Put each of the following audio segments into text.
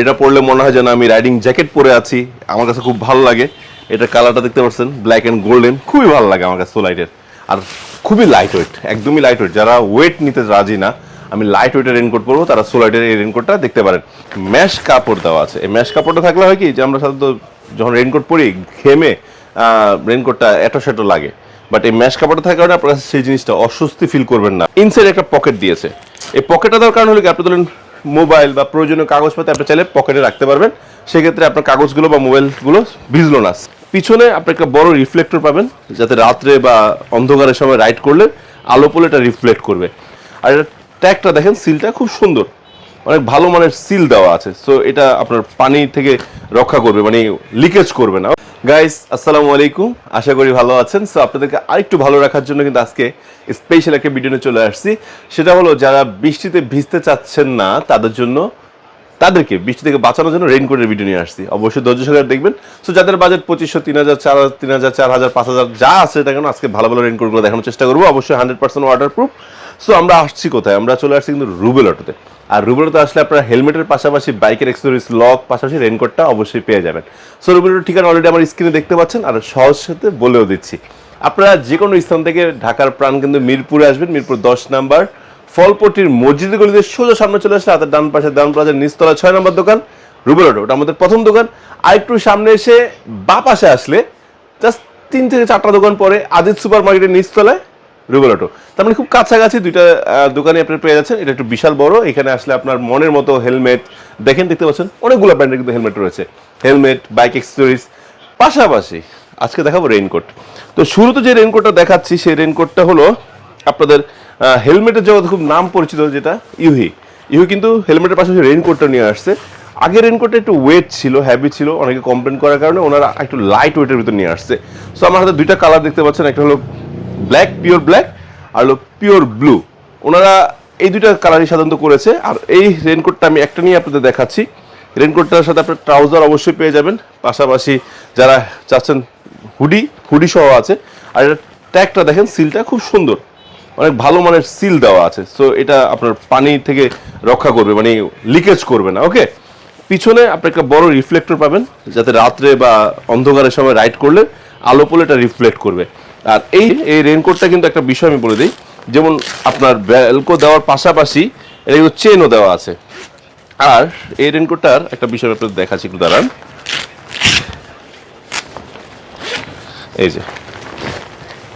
এটা পরলে মনে হয় যেন আমি রাইডিং জ্যাকেট পরে আছি। আমার কাছে খুব ভালো লাগে। এটা কালারটা দেখতে পাচ্ছেন ব্ল্যাক অ্যান্ড গোল্ডেন খুবই ভালো লাগে আমার কাছে সোলাইটের আর খুবই লাইট ওয়েট একদমই লাইট ওয়েট যারা ওয়েট নিতে রাজি না, আমি লাইট ওয়েটের রেনকোট পরবো, তারা সোলাইটের এই রেনকোটটা দেখতে পারেন। ম্যাশ কাপড় দেওয়া আছে। এই ম্যাশ কাপড়টা থাকলে হয় কি, যে আমরা সাধারণত যখন রেনকোট পরি, ঘেমে রেনকোটটা এটো সেটো লাগে। বাট এই ম্যাশ কাপড়টা থাকার কারণে আপনার সেই জিনিসটা অস্বস্তি ফিল করবেন না। ইনসাইড একটা পকেট দিয়েছে। এই পকেটটা দেওয়ার কারণ হলো কি, আপনি ধরেন মোবাইল বা প্রয়োজনীয় কাগজপত্র আপনি চাইলে পকেটে রাখতে পারবেন। সেক্ষেত্রে আপনার কাগজগুলো বা মোবাইলগুলো ভিজলো না। পিছনে আপনি একটা বড় রিফ্লেক্টর পাবেন, যাতে রাত্রে বা অন্ধকারের সময় রাইড করলে আলো পড়লে এটা রিফ্লেক্ট করবে। আর এটা ট্যাগটা দেখেন, সিলটা খুব সুন্দর। অনেক ভালো মানের সিল দেওয়া আছে। সো এটা আপনার পানি থেকে রক্ষা করবে মানে লিকেজ করবে না। গাইস আসসালামু আলাইকুম। আশা করি ভালো আছেন। সো আপনাদেরকে আরেকটু ভালো রাখার জন্য কিন্তু আজকে স্পেশাল একটা ভিডিও নিয়ে চলে আসছি। সেটা হলো, যারা বৃষ্টিতে ভিজতে চাচ্ছেন না, তাদের জন্য, তাদেরকে বৃষ্টি থেকে বাঁচানোর জন্য রেইনকোটের ভিডিও নিয়ে আসছি। অবশ্যই ধৈর্য সহকারে দেখবেন। সো যাদের বাজেট পঁচিশশো, তিন হাজার, চার হাজার, তিন হাজার, চার হাজার, পাঁচ হাজার যা আছে, এটা কেন আজকে ভালো ভালো রেইনকোটগুলো দেখানোর চেষ্টা করব? অবশ্যই hundred percent waterproof so আমরা আসছি কোথায়? আমরা চলে আসছি কিন্তু রুবেল অটোতে। আর রুবেল অটোতে আসলে আপনারা হেলমেটের পাশাপাশি বাইকের এক্সেসরিজ লক, পাশাপাশি রেইনকোটটা অবশ্যই পেয়ে যাবেন। সো রুবেল ঠিকানা অলরেডি আমার স্ক্রিনে দেখতে পাচ্ছেন, আর সহজ সাথে বলেও দিচ্ছি। আপনারা যে কোনো স্থান থেকে ঢাকার প্রাণ কিন্তু মিরপুরে আসবেন, মিরপুর দশ নাম্বার। ফলপট্টির মসজিদ গলিতে সোজা সামনে চলে আসলে হাতের ডান পাশে ডান প্লাজার নিচতলা ছয় নম্বর দোকান, রুবেল ওটা আমাদের প্রথম দোকান। আর একটু সামনে এসে বা পাশে আসলে জাস্ট তিন থেকে চারটা দোকান পরে আজিত সুপার মার্কেটের নিচতলায় রুবেল অটো। তার মানে খুব কাছাকাছি দুইটা দোকানে আপনি পেয়ে যাচ্ছেন। এটা একটু বিশাল বড়। এখানে আসলে আপনার মনের মতো হেলমেট, দেখেন, দেখতে পাচ্ছেন, অনেকগুলো ব্র্যান্ডের কিন্তু হেলমেট রয়েছে। হেলমেট, বাইক এক্সেসরিজ পাশাপাশি আজকে দেখাবো রেইনকোট তো শুরুতে যে রেইনকোটটা দেখাচ্ছি, সেই রেইনকোটটা হলো আপনাদের হেলমেটের জগতে খুব নাম পরিচিত যেটা, ইউহি। ইউহি কিন্তু হেলমেটের পাশাপাশি রেইনকোটটা নিয়ে আসছে। আগে রেইনকোটটা একটু ওয়েট ছিল হ্যাভি ছিল, অনেকে কমপ্লেন করার কারণে ওনারা একটু লাইট ওয়েটের ভিতর নিয়ে আসছে। সো আমার হাতে দুইটা কালার দেখতে পাচ্ছেন, একটা হলো ব্ল্যাক পিওর ব্ল্যাক আর হলো পিওর ব্লু ওনারা এই দুইটা কালারই সাধারণত করেছে, আর এই রেনকোটটা আমি একটা নিয়ে আপনাদের দেখাচ্ছি। রেনকোটটার সাথে আপনার ট্রাউজার অবশ্যই পেয়ে যাবেন, পাশাপাশি যারা চাচ্ছেন হুডি হুডি সহ আছে, আর এটা ট্যাগটা দেখেন সিলটা খুব সুন্দর। অনেক ভালো মানের সিল দেওয়া আছে সো এটা আপনার পানি থেকে রক্ষা করবে মানে লিকেজ করবে না ওকে পিছনে আপনি একটা বড় রিফ্লেক্টর পাবেন, যাতে রাত্রে বা অন্ধকারের সময় রাইড করলে আলো পড়লে এটা রিফ্লেক্ট করবে। আর এই এই রেনকোটটা কিন্তু একটা বিষয় আমি বলে দিই। যেমন আপনার বেলকো দেওয়ার পাশাপাশি এটা কিন্তু চেনও দেওয়া আছে। আর এই রেনকোটটার একটা বিষয় আপনাদের দেখাচ্ছি একটু দাঁড়ান। এই যে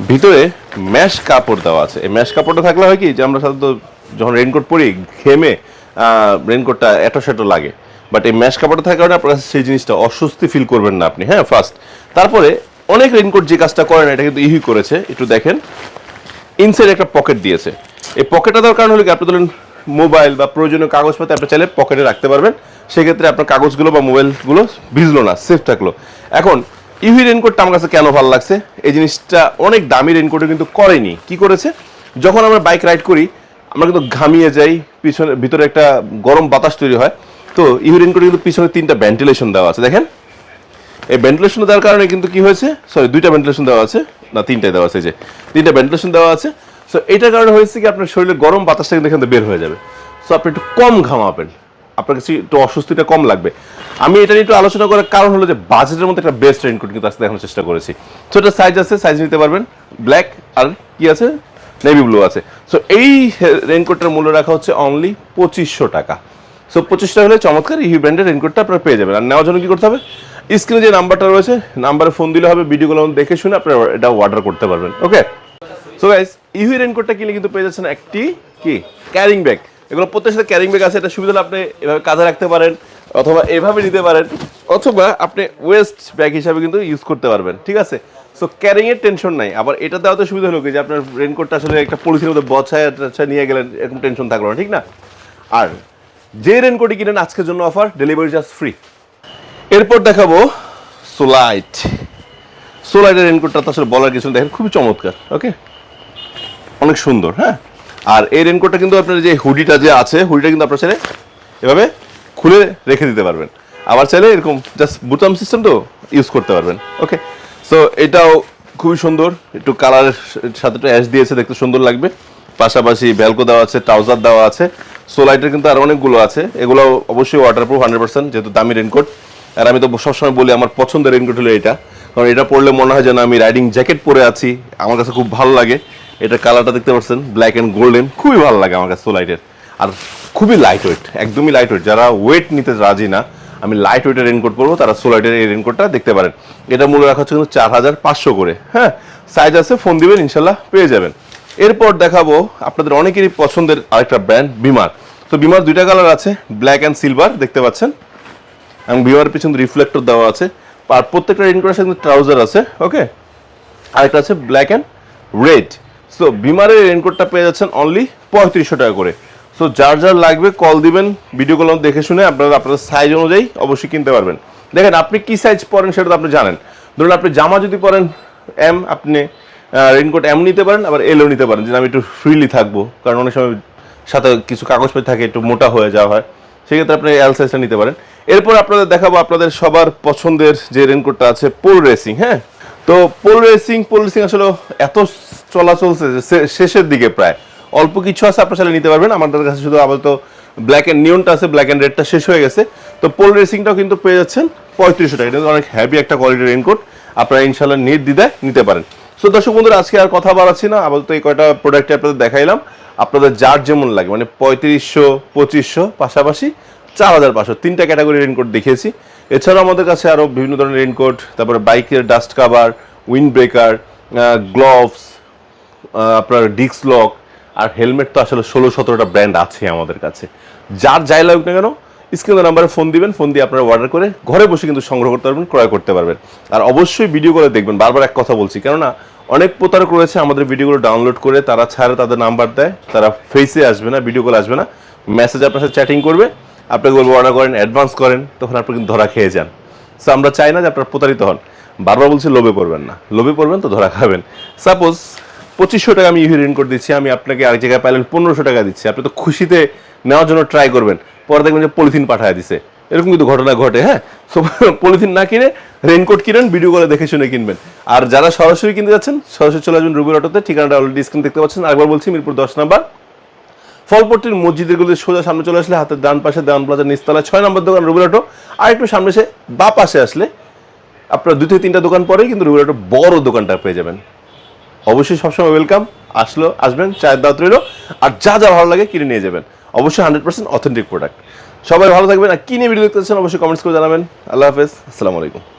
ভিতরে ম্যাশ কাপড় দেওয়া আছে। এই ম্যাশ কাপড়টা থাকলে হয় কি যে আমরা সাধারণত যখন রেনকোট পরি ঘেমে রেনকোটটা এটো সেটো লাগে। বাট এই ম্যাশ কাপড়টা থাকার কারণে আপনার সেই জিনিসটা অস্বস্তি ফিল করবেন না আপনি। হ্যাঁ ফার্স্ট তারপরে অনেক রেনকোট যে কাজটা করে না, এটা কিন্তু ইহি করেছে। একটু দেখেন। ইনসাইড একটা পকেট দিয়েছে। এই পকেটটা দেওয়ার কারণ হলো কি? আপনি ধরেন মোবাইল বা প্রয়োজনীয় কাগজপত্র আপনি চাইলে পকেটে রাখতে পারবেন। সেক্ষেত্রে আপনার কাগজগুলো বা মোবাইলগুলো ভিজলো না সেফ থাকল। এখন ইভি রেনকোটটা আমার কাছে কেন ভালো লাগছে? এই জিনিসটা অনেক দামি রেনকোটে কিন্তু করেনি। কি করেছে? যখন আমরা বাইক রাইড করি, আমরা কিন্তু ঘামিয়ে যাই, পিছনে, ভিতরে একটা গরম বাতাস তৈরি হয়। তো ইভি রেনকোটে কিন্তু পিছনে তিনটা ভেন্টিলেশন দেওয়া আছে। দেখেন। এই ভেন্টিলেশন দেওয়ার কারণে কিন্তু কি হয়েছে? সরি দুইটা ভেন্টিলেশন দেওয়া আছে। না, তিনটাই দেওয়া আছে যে। তিনটা ভেন্টিলেশন দেওয়া আছে। সো এটার কারণে হয়েছে কি আপনার শরীরে গরম বাতাসটা কিন্তু এখান থেকে বের হয়ে যাবে। সো আপনি একটু কম ঘামাবেন আপনার কাছে একটু অস্বস্তিটা কম লাগবে। আমি এটা নিয়ে একটু আলোচনা করার কারণ হলো যে বাজেটের মধ্যে একটা বেস্ট রেইনকোট কিন্তু আজকে দেখানোর চেষ্টা করেছি। সো এটা সাইজ আছে সাইজ নিতে পারবেন। ব্ল্যাক আর কি আছে? নেভি ব্লু আছে। সো এই রেইনকোটটার মূল্য রাখা হচ্ছে অনলি পঁচিশশো টাকা। সো পঁচিশ টাকা হলে চমৎকার ইউ ব্র্যান্ডের রেনকোটটা আপনারা পেয়ে যাবেন। আর নেওয়ার জন্য কি করতে হবে? স্ক্রিনে যে নাম্বারটা রয়েছে নাম্বারে ফোন দিলে হবে ভিডিওগুলো দেখে শুনে আপনারা এটা অর্ডার করতে পারবেন ওকে সো গাইস ইউ রেনকোটটা কিনলে কিন্তু পেয়ে যাচ্ছেন একটি কি? ক্যারিং ব্যাগ এগুলো প্রত্যেক সাথে ক্যারিং ব্যাগ আছে, এটা সুবিধা আপনি এভাবে কাঁধে রাখতে পারেন, অথবা এভাবে নিতে পারেন, অথবা আপনি ওয়েস্ট ব্যাগ হিসাবে কিন্তু ইউজ করতে পারবেন, ঠিক আছে? সো ক্যারিং এর টেনশন নাই। আবার এটা দেওয়াতে সুবিধা হলো যে আপনার রেনকোটটা আসলে একটা পলিথিনের মধ্যে বছায় নিয়ে গেলেন, এরকম টেনশন থাকল না, ঠিক না? আর যে রেনকোটই কিনেন, আজকের জন্য অফার ডেলিভারি চার্জ ফ্রি এরপর দেখাবো সোলাইট সোলাইটের রেনকোটটা তো আসলে বলার কিছু দেখেন, খুবই চমৎকার ওকে অনেক সুন্দর হ্যাঁ? আর এই রেনকোটটা কিন্তু আপনার যে হুডিটা যে আছে হুডিটা কিন্তু আপনার চাইলে এভাবে খুলে রেখে দিতে পারবেন। আবার চাইলে এরকম জাস্ট বুতাম সিস্টেম তো ইউজ করতে পারবেন ওকে সো এটাও খুবই সুন্দর। একটু কালারের সাথে একটু অ্যাশ দিয়েছে, দেখতে সুন্দর লাগবে। পাশাপাশি ভ্যালকো দেওয়া আছে ট্রাউজার দেওয়া আছে। সোলাইটের কিন্তু আর অনেকগুলো আছে। এগুলো অবশ্যই ওয়াটারপ্রুফ হান্ড্রেড পার্সেন্ট যেহেতু দামি রেনকোট আর আমি তো সবসময় বলি আমার পছন্দের রেনকোট হলো এটা। কারণ এটা পরলে মনে হয় যেন আমি রাইডিং জ্যাকেট পরে আছি। আমার কাছে খুব ভালো লাগে। এটা কালারটা দেখতে পাচ্ছেন ব্ল্যাক অ্যান্ড গোল্ডেন খুবই ভালো লাগে আমার কাছে সোলাইটের আর খুবই লাইট ওয়েট একদমই লাইট ওয়েট যারা ওয়েট নিতে রাজি না, আমি লাইট ওয়েটের রেনকোট পরবো, তারা সোলাইটের এই রেনকোটটা দেখতে পারেন। এটা মূল্য রাখা হচ্ছে কিন্তু চার হাজার পাঁচশো করে। হ্যাঁ সাইজ আছে ফোন দিবেন, ইনশাল্লাহ পেয়ে যাবেন। এরপর দেখাবো আপনাদের অনেকেরই পছন্দের আরেকটা ব্র্যান্ড বিমার তো বিমার দুইটা কালার আছে ব্ল্যাক অ্যান্ড সিলভার দেখতে পাচ্ছেন। এবং বিমার পিছনে রিফ্লেক্টর দেওয়া আছে। আর প্রত্যেকটা রেনকোটের সাথে ট্রাউজার আছে ওকে আরেকটা আছে ব্ল্যাক অ্যান্ড রেড সো বিমারের রেনকোটটা পেয়ে যাচ্ছেন অনলি পঁয়ত্রিশশো টাকা করে। সো যার যার লাগবে কল দিবেন ভিডিও কল দেখে শুনে আপনারা আপনাদের সাইজ অনুযায়ী অবশ্যই কিনতে পারবেন। দেখেন, আপনি কি সাইজ পরেন সেটা তো আপনি জানেন। ধরুন আপনি জামা যদি পরেন এম আপনি রেনকোট এম নিতে পারেন, আবার এলও নিতে পারেন। যে আমি একটু ফ্রিলি থাকব, কারণ অনেক সময় সাথে কিছু কাগজপত্র থাকে, একটু মোটা হয়ে যাওয়া হয়, সেক্ষেত্রে আপনি এল সাইজটা নিতে পারেন। এরপর আপনাদের দেখাবো আপনাদের সবার পছন্দের যে রেনকোটটা আছে পোল রেসিং হ্যাঁ? তো পোল রেসিং পোল রেসিং আসলে এত চলা চলছে শেষের দিকে প্রায়। অল্প কিছু আছে, আপনার সাথে নিতে পারবেন। আমাদের কাছে শুধু আপাতত ব্ল্যাক অ্যান্ড নিয়নটা আছে ব্ল্যাক অ্যান্ড রেডটা শেষ হয়ে গেছে। তো পোল রেসিংটাও কিন্তু পেয়ে যাচ্ছেন পঁয়ত্রিশশো টাকা। এটা অনেক হ্যাভি একটা কোয়ালিটির রেনকোট আপনারা ইনশাল্লাহ নিট দিদায় নিতে পারেন। সো দর্শক বন্ধুরা, আজকে আর কথা বাড়াচ্ছি না। আপাতত এই কয়টা প্রোডাক্ট আপনাদের দেখাইলাম। আপনাদের যার যেমন লাগে মানে পঁয়ত্রিশশো, পঁচিশশো পাশাপাশি চার হাজার পাঁচশো। তিনটা ক্যাটাগরি রেনকোট দেখিয়েছি। এছাড়াও আমাদের কাছে আরও বিভিন্ন ধরনের রেনকোট তারপরে বাইকের dust cover wind breaker gloves আপনার ডিক্স লক, আর হেলমেট তো আসলে ষোলো সতেরোটা ব্র্যান্ড আছে আমাদের কাছে। যার যাই লাগুক না কেন স্ক্রিনের নাম্বারে ফোন দিবেন, ফোন দিয়ে আপনারা অর্ডার করে ঘরে বসে কিন্তু সংগ্রহ করতে পারবেন, ক্রয় করতে পারবেন। আর অবশ্যই ভিডিও করে দেখবেন, বারবার এক কথা বলছি, কেননা অনেক প্রতারক রয়েছে আমাদের ভিডিওগুলো ডাউনলোড করে, তারা ছাড়ে তাদের নাম্বার দেয়, তারা ফেসে আসবে না ভিডিও কল আসবে না মেসেজ আপনার সাথে চ্যাটিং করবে আপনাকে বলব অর্ডার করেন অ্যাডভান্স করেন, তখন আপনি কিন্তু ধরা খেয়ে যান। সো আমরা চাই না যে আপনার প্রতারিত হন। বারবার বলছি, লোভে পড়বেন না। লোভে পড়বেন তো ধরা খাবেন। সাপোজ পঁচিশশো টাকা আমি ইভি রেনকোট দিচ্ছি, আমি আপনাকে আরেক জায়গায় পাইলেন পনেরোশো টাকা দিচ্ছি। আপনি তো খুশিতে নেওয়ার জন্য ট্রাই করবেন। পরে দেখবেন যে পলিথিন পাঠায় দিছে। এরকম কিন্তু ঘটনা ঘটে হ্যাঁ? সো পলিথিন না কিনে রেনকোট কিনেন ভিডিও করে দেখে শুনে কিনবেন। আর যারা সরাসরি কিনতে যাচ্ছেন, সরাসরি চলে আসবেন রুবির অটোতে। ঠিকানাটা অলরেডি স্ক্রিন দেখতে পাচ্ছেন। আরেকবার বলছি, মিরপুর দশ নাম্বার। ফলপট্টির মসজিদেরগুলো সোজা সামনে চলে আসলে হাতের ডান পাশে দেওয়ান প্লাজার নিচতলায় ছয় নম্বর দোকান রুবির অটো। আর একটু সামনে এসে বা পাশে আসলে আপনার দুই থেকে তিনটা দোকান পরেই কিন্তু রুবির অটো বড় দোকানটা পেয়ে যাবেন। অবশ্যই সবসময় ওয়েলকাম আসলো, আসবেন, চায়ের দাওয়াত রইল। আর যা যা ভালো লাগে কিনে নিয়ে যাবেন। অবশ্যই হান্ড্রেড পার্সেন্ট অথেন্টিক প্রোডাক্ট সবাই ভালো থাকবেন। আর কি নিয়ে ভিডিও দেখতে চাচ্ছেন অবশ্যই কমেন্টস করে জানাবেন। আল্লাহ হাফেজ। আসসালামু আলাইকুম।